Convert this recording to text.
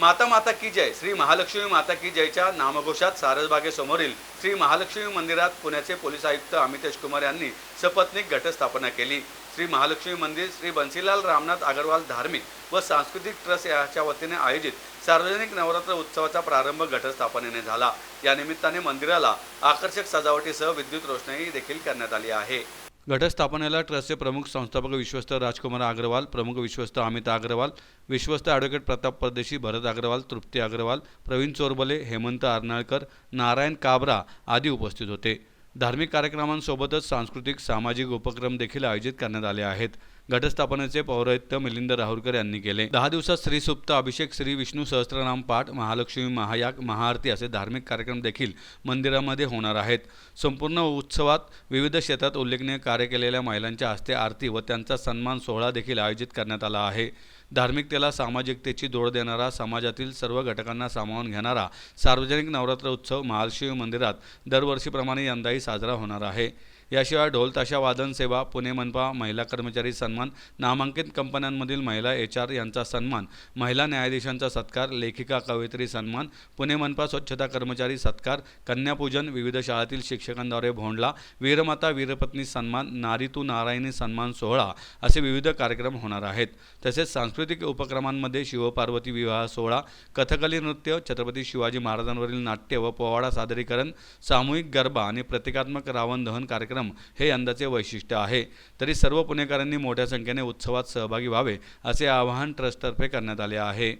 माता माता की जय. श्री महालक्ष्मी माता की जयच्या नामघोषात सारसबागेसमोरील श्री महालक्ष्मी मंदिरात पुण्याचे पोलीस आयुक्त अमितेश कुमार यांनी सपत्नीक घटस्थापना केली. श्री महालक्ष्मी मंदिर श्री बन्सीलाल रामनाथ अगरवाल धार्मिक व सांस्कृतिक ट्रस्ट याच्या वतीने आयोजित सार्वजनिक नवरात्र उत्सवाचा प्रारंभ घटस्थापनेने झाला. या निमित्ताने मंदिराला आकर्षक सजावटीसह विद्युत रोषणाई देखील करण्यात आली आहे. घटस्थापनेला ट्रस्टचे प्रमुख संस्थापक विश्वस्त राजकुमार अग्रवाल प्रमुख विश्वस्त अमित अग्रवाल विश्वस्त ॲडव्होकेट प्रताप परदेशी भरत अग्रवाल तृप्ती अग्रवाल प्रवीण चोरबले हेमंत अर्नाळकर नारायण काबरा आदी उपस्थित होते. धार्मिक कार्यक्रमांसोबतच सांस्कृतिक सामाजिक उपक्रम देखील आयोजित करण्यात आले आहेत. घटस्थापनेचे पौरोहित्य मिलिंद राहुरकर यांनी केले. दहा दिवसात श्री सुप्त अभिषेक श्री विष्णू सहस्त्रनाम पाठ महालक्ष्मी महायाग महाआरती असे धार्मिक कार्यक्रम देखील मंदिरामध्ये होणार आहेत. संपूर्ण उत्सवात विविध क्षेत्रात उल्लेखनीय कार्य केलेल्या महिलांच्या हस्ते आरती व त्यांचा सन्मान सोहळा देखील आयोजित करण्यात आला आहे. धार्मिकतेला सामाजिकतेची जोड देणारा समाजातील सर्व घटकांना सामावून घेणारा सार्वजनिक नवरात्र उत्सव महालक्ष्मी मंदिरात दरवर्षीप्रमाणे यंदाही साजरा होणार आहे. याशिवाय ढोल ताशा वादन सेवा पुणे मनपा महिला कर्मचारी सन्मान नामांकित कंपन्यांमधील महिला एच आर यांचा सन्मान महिला न्यायाधीशांचा सत्कार लेखिका कवयित्री सन्मान पुणे मनपा स्वच्छता कर्मचारी सत्कार कन्यापूजन विविध शाळातील शिक्षकांद्वारे भोंडला वीरमाता वीरपत्नी सन्मान नारी तू नारायणी सन्मान सोहळा असे विविध कार्यक्रम होणार आहेत. तसेच सांस्कृतिक उपक्रमांमध्ये शिवपार्वती विवाह सोहळा कथकली नृत्य छत्रपती शिवाजी महाराजांवरील नाट्य व पोवाडा सादरीकरण सामूहिक गरबा आणि प्रतिकात्मक रावण दहन कार्यक्रम कार्यक्रम हे यंदाचे वैशिष्ट्य आहे. तरी सर्व पुणेकरांनी मोठ्या संख्येने उत्सवात सहभागी व्हावे असे आवाहन ट्रस्टतर्फे करण्यात आले आहे.